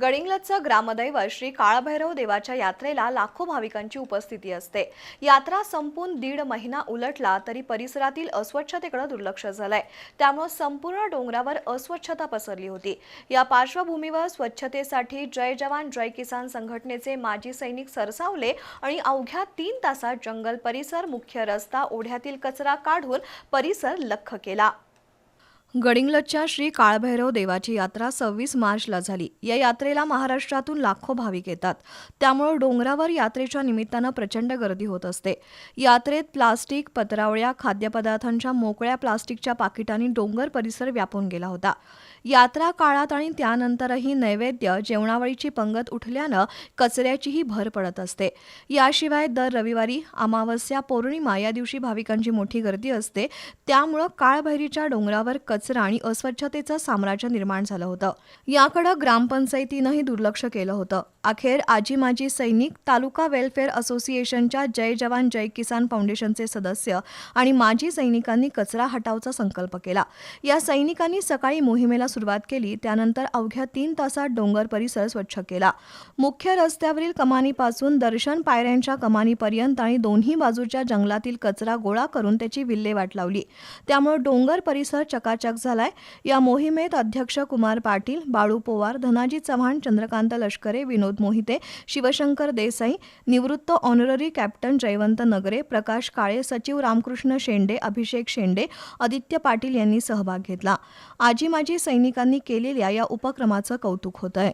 गडिंग्लजचं ग्रामदैवत श्री काळभैरव देवाच्या यात्रेला लाखो भाविकांची उपस्थिती असते. यात्रा संपून दीड महिना उलटला तरी परिसरातील अस्वच्छतेकडे दुर्लक्ष झालंय. त्यामुळे संपूर्ण डोंगरावर अस्वच्छता पसरली होती. या पार्श्वभूमीवर स्वच्छतेसाठी जय जवान जय किसान संघटनेचे माजी सैनिक सरसावले आणि अवघ्या तीन तासात जंगल परिसर मुख्य रस्ता ओढ्यातील कचरा काढून परिसर लख केला. गडिंग्लजच्या श्री काळभैरव देवाची यात्रा सव्वीस मार्चला झाली. या यात्रेला महाराष्ट्रातून लाखो भाविक येतात. त्यामुळे डोंगरावर यात्रेच्या निमित्तानं प्रचंड गर्दी होत असते. यात्रेत प्लास्टिक पत्रावळ्या खाद्यपदार्थांच्या मोकळ्या प्लास्टिकच्या पाकिटांनी डोंगर परिसर व्यापून गेला होता. यात्रा काळात आणि त्यानंतरही नैवेद्य जेवणावळीची पंगत उठल्यानं कचऱ्याचीही भर पडत असते. याशिवाय दर रविवारी अमावस्या पौर्णिमा या दिवशी भाविकांची मोठी गर्दी असते. त्यामुळं काळभैरीच्या डोंगरावर कच कचरा आणि अस्वच्छतेचं साम्राज्य निर्माण झालं होतं. याकडं ग्रामपंचायतीनंही दुर्लक्ष केलं होतं. अखेर आजी माजी सैनिक तालुका वेलफेअर असोसिएशनच्या जय जवान जय किसान फाउंडेशनचे सदस्य आणि माजी सैनिकांनी कचरा हटावचा संकल्प केला. या सैनिकांनी सकाळी मोहिमेला सुरुवात केली त्यानंतर अवघ्या तीन तासात डोंगर परिसर स्वच्छ केला. मुख्य रस्त्यावरील कमानीपासून दर्शन पायऱ्यांच्या कमानीपर्यंत आणि दोन्ही बाजूच्या जंगलातील कचरा गोळा करून त्याची विल्हेवाट लावली. त्यामुळे डोंगर परिसर चकाचक झालाय. या मोहिमेत अध्यक्ष कुमार पाटील बाळू पोवार धनाजी चव्हाण चंद्रकांत लष्करे विनोद मोहिते शिवशंकर देसाई निवृत्त ऑनररी कॅप्टन जयवंत नगरे प्रकाश काळे सचिव रामकृष्ण शेंडे अभिषेक शेंडे आदित्य पाटील यांनी सहभाग घेतला. आजी माजी सैनिकांनी केलेल्या या उपक्रमाचं कौतुक होत आहे